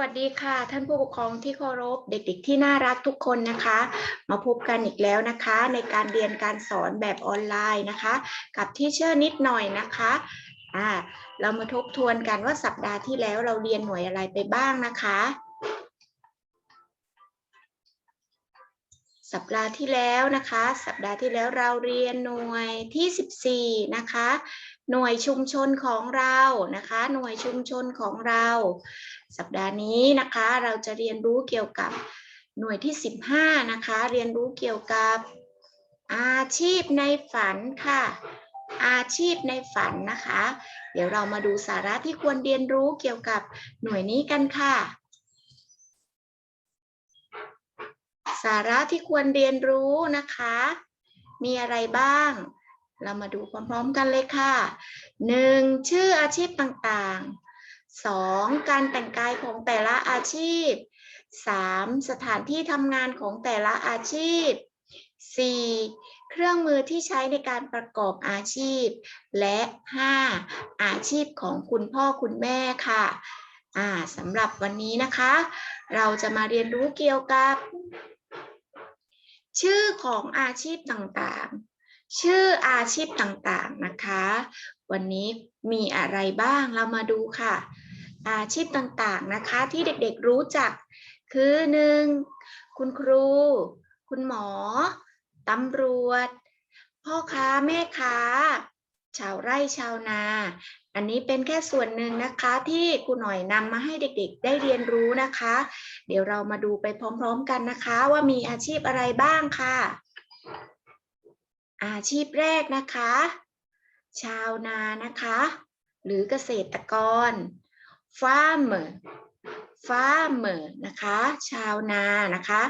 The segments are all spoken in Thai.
วัสดีค่ะ ท่านผู้ปกครองที่เคารพเด็กๆ ที่น่ารักทุกคนนะคะ มาพบกันอีกแล้วนะคะ ในการเรียนการสอนแบบออนไลน์นะคะ กับที่เชื่อนิดหน่อยนะคะอ่าเรามาทบทวนกันว่าสัปดาห์ที่แล้วเราเรียนหน่วยอะไรไปบ้างนะคะ สัปดาห์ที่แล้วนะคะ สัปดาห์ที่แล้วเราเรียนหน่วยที่ 14 นะคะ หน่วยชุมชนของเรานะคะ หน่วยชุมชนของเรา สัปดาห์นี้นะคะเราจะเรียนรู้เกี่ยวกับหน่วยที่ 15 นะคะ เรียนรู้เกี่ยวกับอาชีพในฝันค่ะ อาชีพในฝันนะคะ เดี๋ยวเรามาดูสาระที่ควรเรียนรู้เกี่ยวกับหน่วยนี้กันค่ะ สาระที่ควรเรียนรู้นะคะ มีอะไรบ้าง เรามาดูพร้อมๆกันเลยค่ะ 1. ชื่ออาชีพต่างๆ 2. การแต่งกายของแต่ละอาชีพ 3. สถานที่ทำงานของแต่ละอาชีพ 4. เครื่องมือที่ใช้ในการประกอบอาชีพ และ 5. อาชีพของคุณพ่อคุณแม่ค่ะสำหรับวันนี้นะคะ เราจะมาเรียนรู้เกี่ยวกับ ชื่อของอาชีพต่างๆ ชื่ออาชีพต่างๆนะคะ วันนี้มีอะไรบ้างเรามาดูค่ะ อาชีพต่างๆนะคะที่เด็กๆรู้จัก คือหนึ่งคุณครู คุณหมอตำรวจ พ่อค้าแม่ค้า ชาวไร่ชาวนา อันนี้เป็นแค่ส่วนหนึ่งนะคะที่ครูหน่อยนำมาให้เด็กๆ ได้เรียนรู้นะคะ เดี๋ยวเรามาดูไปพร้อมๆกันนะคะ ว่ามีอาชีพอะไรบ้างค่ะ อาชีพแรกนะคะ ชาวนานะคะ หรือเกษตรกร farmer farmer นะคะ ชาวนานะคะ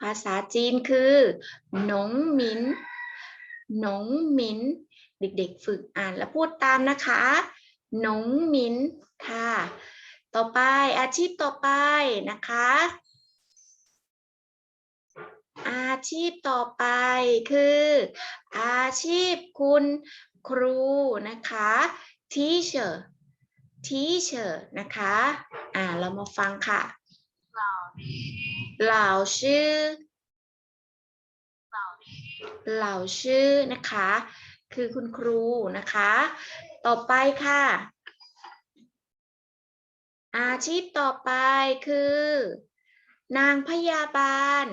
ภาษาจีนคือหนงหมินหนงหมิน เด็กๆฝึกอ่านและพูดตามนะคะหนงหมินค่ะ ต่อไปอาชีพต่อไปนะคะ อาชีพต่อไปคือ อาชีพคุณครูนะคะ teacher teacher นะคะ อ่า เรามาฟังค่ะเหล่าชื่อเหล่าชื่อนะคะ คือคุณครูนะคะ ต่อไปค่ะ อาชีพต่อไปคือ นางพยาบาล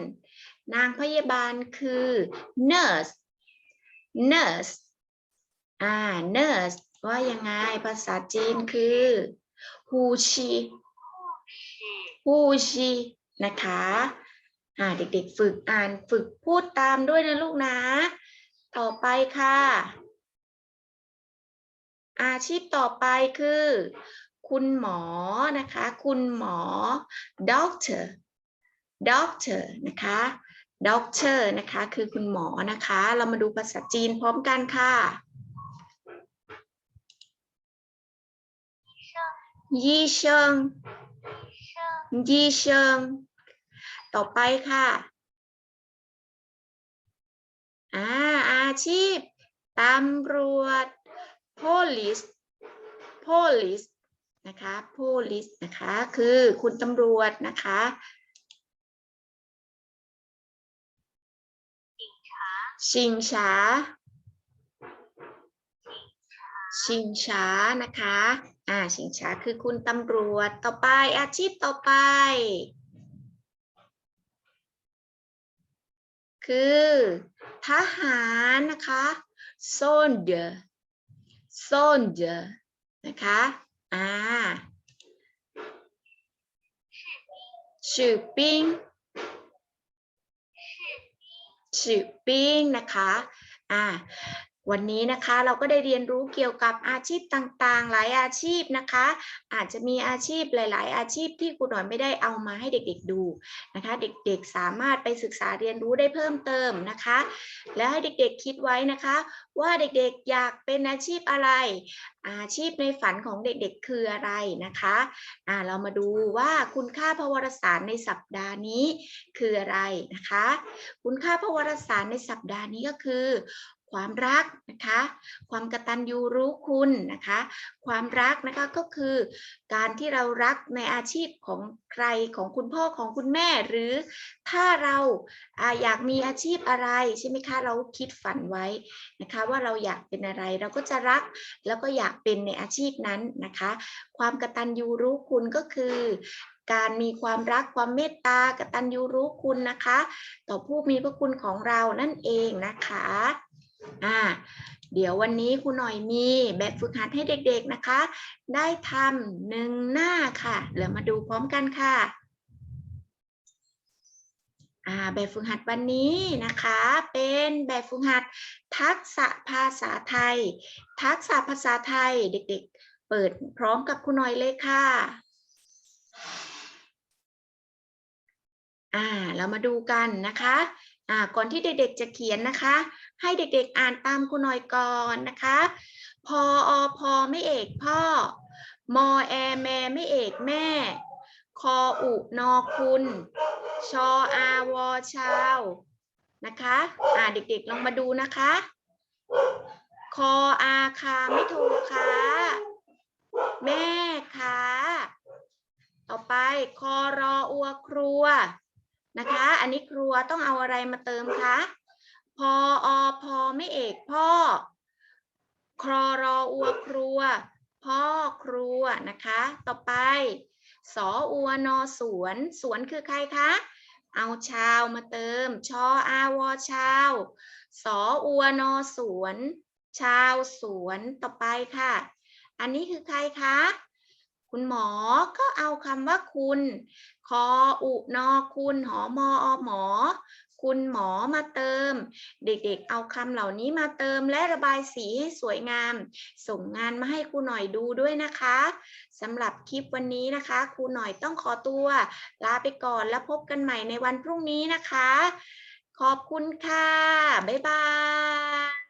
นางพยาบาลคือ nurse nurse อ่า nurse ว่ายังไงภาษาจีนคือ ฮูชีฮูชีนะคะ อ่า เด็กๆ ฝึกอ่านฝึกพูดตามด้วยนะลูกนะ ต่อไปค่ะ อาชีพต่อไปคือ คุณหมอนะคะ คุณหมอ doctor doctor นะคะ doctor นะคะ คือคุณหมอนะคะ เรามาดูภาษาจีนพร้อมกันค่ะยี่เชิงยี่เชิง ต่อไปค่ะอ่าอาชีพตำรวจ police police นะคะ police นะคะ คือคุณตำรวจนะคะ ชิงช้า ชิงช้านะคะ อ่า ชิงช้าคือคุณตำรวจ ต่อไปอาชีพต่อไป คือทหารนะคะ soldier soldier นะคะ อ่าชื่ อปิ้งชื่อปิ้งนะคะอ่า วันนี้นะคะเราก็ได้เรียนรู้เกี่ยวกับอาชีพต่างๆ หลายอาชีพนะคะ อาจจะมีอาชีพหลาย ๆ อาชีพที่ครูหน่อยไม่ได้เอามาให้เด็กๆดูนะคะ เด็กๆสามารถไปศึกษาเรียนรู้ได้เพิ่มเติมนะคะ แล้วให้เด็กๆคิดไว้นะคะ ว่าเด็กๆอยากเป็นอาชีพอะไร อาชีพในฝันของเด็กๆคืออะไรนะคะอ่าเรามาดูว่าคุณค่าพวารสารในสัปดาห์นี้คืออะไรนะคะ คุณค่าพวารสารในสัปดาห์นี้ก็คือ ความรักนะคะ ความกตัญญูรู้คุณนะคะ ความรักนะคะก็คือการที่เรารักในอาชีพของใครของคุณพ่อของคุณแม่ หรือถ้าเราอยากมีอาชีพอะไรใช่ไหมคะเราคิดฝันไว้นะคะ ว่าเราอยากเป็นอะไรเราก็จะรักแล้วก็อยากเป็นในอาชีพนั้นนะคะ ความกตัญญูรู้คุณก็คือการมีความรักความเมตตากตัญญูรู้คุณนะคะ ต่อผู้มีพระคุณของเรานั่นเองนะคะ อ่าเดี๋ยววันนี้ครูหน่อยมีแบบฝึกหัดให้เด็กๆนะคะ ได้ทำหนึ่งหน้าค่ะเดี๋ยวมาดูพร้อมกันค่ะแบบฝึกหัดวันนี้นะคะ เป็นแบบฝึกหัด ทักษะภาษาไทย ทักษะภาษาไทยเด็กๆ เปิดพร้อมกับครูหน่อยเลยค่ะ อ่าเรามาดูกันนะคะอ่าก่อนที่เด็กๆจะเขียนนะคะ ให้เด็กๆอ่านตามครูหน่อยก่อนนะคะพออพอไม่เอกพ่อ มอแอแม่ไม่เอกแม่ คออุนอคุณ ชออาวอชาวนะคะอ่าเด็กๆลองมาดูนะคะ คออาคาไม่โทรค่ะแม่ค่ะต่อไปคอรออัวครัว นะคะ อันนี้ครัวต้องเอาอะไรมาเติมคะพออพอไม่เอกพ่อ ครอรออัวครัว พ่อครัวนะคะ ต่อไป สออัวนอสวน สวนคือใครคะ เอาชาวมาเติม ชออาวอชาว สออัวนอสวน ชาวสวน ต่อไปค่ะ อันนี้คือใครคะ คุณหมอก็เอาคำว่าคุณ คออุนอคุณหอมออหมอ คุณหมอมาเติม เด็กๆ เอาคำเหล่านี้มาเติมและระบายสีให้สวยงาม ส่งงานมาให้ครูหน่อยดูด้วยนะคะสำหรับคลิปวันนี้นะคะครูหน่อยต้องขอตัว ลาไปก่อนแล้วพบกันใหม่ในวันพรุ่งนี้นะคะ ขอบคุณค่ะ บ๊ายบาย